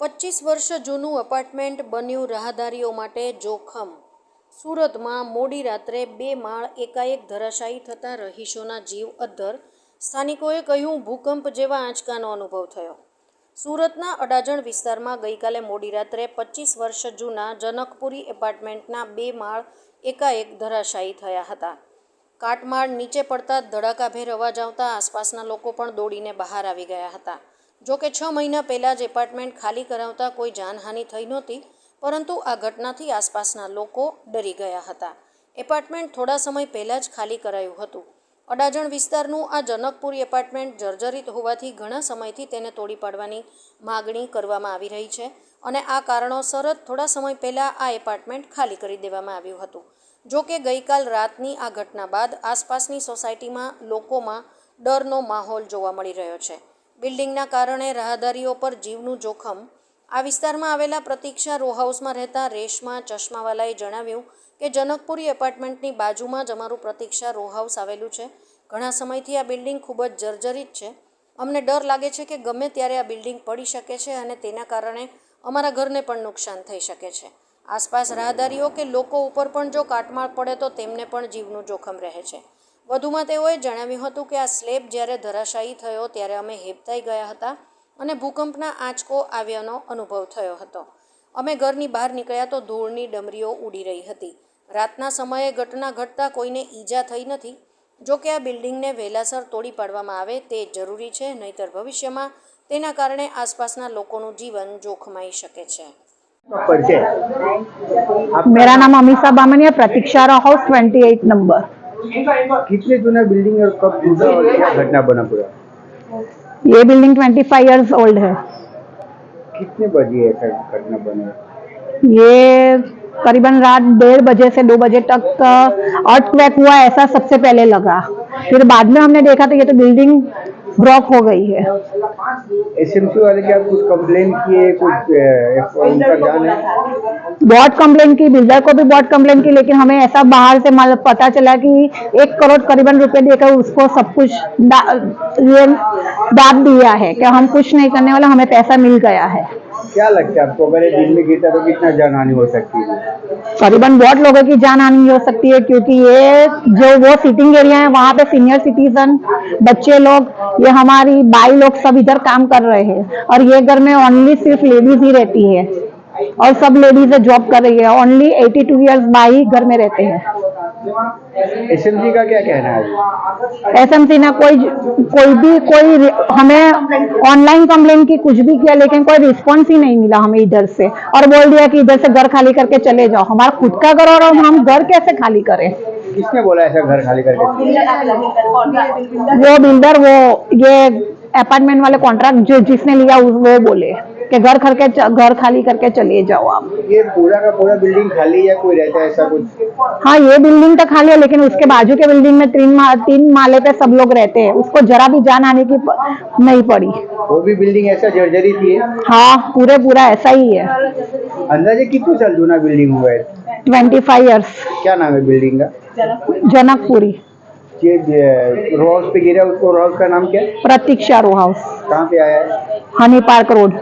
પચીસ વર્ષ જૂનું અપાર્ટમેન્ટ બન્યું રાહદારીઓ માટે જોખમ. સુરતમાં મોડી રાત્રે બે માળ એકાએક ધરાશાયી થતાં રહીશોના જીવ અદ્ધર સ્થાનિકોએ કહ્યું, ભૂકંપ જેવા આંચકાનો અનુભવ થયો. સુરતના અડાજણ વિસ્તારમાં ગઈકાલે મોડી રાત્રે પચીસ વર્ષ જૂના જનકપુરી એપાર્ટમેન્ટના બે માળ એકાએક ધરાશાયી થયા હતા. કાટમાળ નીચે પડતા ધડાકાભેર અવાજ આવતા આસપાસના લોકો પણ દોડીને બહાર આવી ગયા હતા. જો કે છ મહિના પહેલાં જ એપાર્ટમેન્ટ ખાલી કરાવતા કોઈ જાનહાનિ થઈ નહોતી, પરંતુ આ ઘટનાથી આસપાસના લોકો ડરી ગયા હતા. એપાર્ટમેન્ટ થોડા સમય પહેલાં જ ખાલી કરાયું હતું. અડાજણ વિસ્તારનું આ જનકપુરી એપાર્ટમેન્ટ જર્જરિત હોવાથી ઘણા સમયથી તેને તોડી પાડવાની માગણી કરવામાં આવી રહી છે અને આ કારણોસર જ થોડા સમય પહેલાં આ એપાર્ટમેન્ટ ખાલી કરી દેવામાં આવ્યું હતું. જો કે ગઈકાલ રાતની આ ઘટના બાદ આસપાસની સોસાયટીમાં લોકોમાં ડરનો માહોલ જોવા મળી રહ્યો છે. બિલ્ડિંગના કારણે રાહદારીઓ પર જીવનું જોખમ. આ વિસ્તારમાં આવેલા પ્રતીક્ષા રો હાઉસમાં રહેતા રેશમા ચશ્માવાલાએ જણાવ્યું કે જનકપુરી એપાર્ટમેન્ટની બાજુમાં જ અમારું પ્રતીક્ષા રો હાઉસ આવેલું છે. ઘણા સમયથી આ બિલ્ડિંગ ખૂબ જ જર્જરિત છે. અમને ડર લાગે છે કે ગમે ત્યારે આ બિલ્ડિંગ પડી શકે છે અને તેના કારણે અમારા ઘરને પણ નુકસાન થઈ શકે છે. આસપાસ રાહદારીઓ કે લોકો ઉપર પણ જો કાટમાળ પડે તો તેમને પણ જીવનું જોખમ રહે છે. વધુમાં તેઓએ જણાવ્યું હતું કે આ સ્લેબ જ્યારે ધરાશાયી થયો ત્યારે અમે હેબતાઈ ગયા હતા અને ભૂકંપના આંચકો આવ્યાનો અનુભવ થયો હતો અમે ઘરની બહાર નીકળ્યા તો ધૂળની ડમરીઓ ઉડી રહી હતી રાતના સમયે ઘટના ઘટતા કોઈને ઈજા થઈ નથી જો કે આ બિલ્ડિંગને વહેલાસર તોડી પાડવામાં આવે તે જરૂરી છે નહીતર ભવિષ્યમાં તેના કારણે આસપાસના લોકોનું જીવન જોખમાઈ શકે છે परिचय मेरा नाम अमीषा बामनिया प्रतीक्षा रा हाउस 28 नंबर कितने जूना बिल्डिंग और कब टूटा और क्या घटना बना पूरा? ये बिल्डिंग 25 इयर्स ओल्ड है। कितने बजे ऐसा घटना बना? ये करीबन रात डेढ़ बजे से दो बजे तक अर्थक्वेक हुआ ऐसा सबसे पहले लगा। फिर बाद में हमने देखा तो ये तो बिल्डिंग ब्लॉक हो गई है। एसएमसी वाले क्या कुछ कंप्लेन किए कुछ उनका जान? है बहुत कंप्लेन की बिल्डर को भी बहुत कंप्लेन की लेकिन हमें ऐसा बाहर से मतलब पता चला कि एक करोड़ करीबन रुपए देकर उसको सब कुछ ये दाब दिया है कि हम कुछ नहीं करने वाला हमें पैसा मिल गया है। क्या लगता है आपको? अगर दिन में गिरता तो कितना जान हानि हो सकती है? करीबन बहुत लोगों की जान हानि हो सकती है, क्योंकि ये जो वो सिटिंग एरिया है, वहाँ पे सीनियर सिटीजन बच्चे लोग, ये हमारी बाई लोग सब इधर काम कर रहे हैं। और ये घर में ओनली सिर्फ़ लेडीज़ ही रहती है। और सब लेडीज़ जॉब कर रही है ओनली 82 टू ईयर्स बाई घर में रहते हैं। एसएमसी का क्या कहना है? एसएमसी ने कोई कोई भी कोई हमें ऑनलाइन कंप्लेन की कुछ भी किया लेकिन कोई रिस्पॉन्स ही नहीं मिला हमें इधर से। और बोल दिया कि इधर से घर खाली करके चले जाओ। हमारा खुद का घर और हम घर कैसे खाली करें? किसने बोला ऐसा घर खाली करके? वो बिल्डर वो ये अपार्टमेंट वाले कॉन्ट्रैक्ट जो जिसने लिया वो बोले। कि घर घर के घर खाली करके चले जाओ आप। ये पूरा का पूरा बिल्डिंग खाली या कोई रहता है ऐसा कुछ? हाँ ये बिल्डिंग तो खाली है लेकिन उसके बाजू के बिल्डिंग में तीन मा, तीन माले पे सब लोग रहते हैं। उसको जरा भी जान आने की प- नहीं पड़ी। वो भी बिल्डिंग ऐसा जर्जरी थी हाँ? पूरे पूरा ऐसा ही है। अंदाजे कितने साल जूना बिल्डिंग हुआ है? ट्वेंटी फाइव ईयर्स क्या नाम है बिल्डिंग का? जनकपुरी। रोज पे गिरा उसको रोज का नाम क्या? प्रतीक्षा रो हाउस कहाँ पे आया है? Honey Park Road.